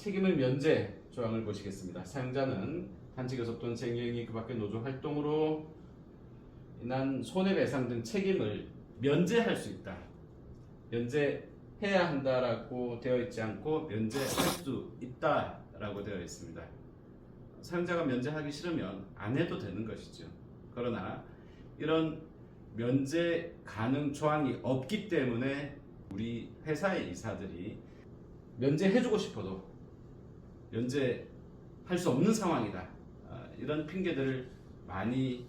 책임을 면제 조항을 보시겠습니다. 사용자는 단체 교섭 또는 쟁여행위 그 밖의 노조 활동으로 인한 손해배상 등 책임을 면제할 수 있다. 면제해야 한다라고 되어 있지 않고 면제할 수 있다라고 되어 있습니다. 사용자가 면제하기 싫으면 안 해도 되는 것이죠. 그러나 이런 면제 가능 조항이 없기 때문에 우리 회사의 이사들이 면제해주고 싶어도 면제할 수 없는 상황이다. 아, 이런 핑계들을 많이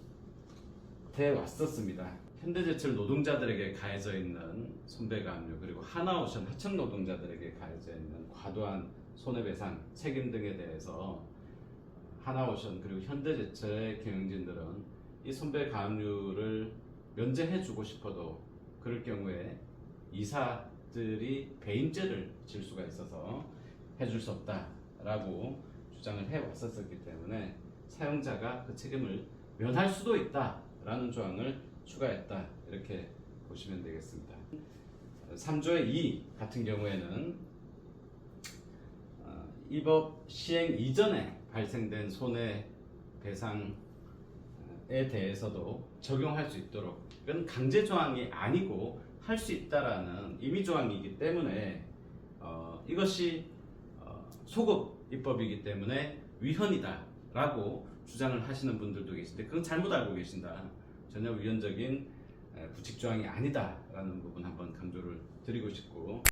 대왔었습니다. 현대제철 노동자들에게 가해져 있는 손배가압류 그리고 하나오션 하청 노동자들에게 가해져 있는 과도한 손해배상 책임 등에 대해서 하나오션 그리고 현대제철의 경영진들은 이 손배가압류를 면제해주고 싶어도 그럴 경우에 이사들이 배임죄를 질 수가 있어서 해줄 수 없다 라고 주장을 해왔었기 때문에 사용자가 그 책임을 면할 수도 있다 라는 조항을 추가했다 이렇게 보시면 되겠습니다. 3조의 2 같은 경우에는 어, 이법 시행 이전에 발생된 손해배상에 대해서도 적용할 수 있도록 이건 강제 조항이 아니고 할 수 있다라는 임의 조항이기 때문에 어, 이것이 어, 소급 입법이기 때문에 위헌이다라고 주장을 하시는 분들도 계신데 그건 잘못 알고 계신다. 전혀 위헌적인 에, 부칙 조항이 아니다라는 부분 한번 강조를 드리고 싶고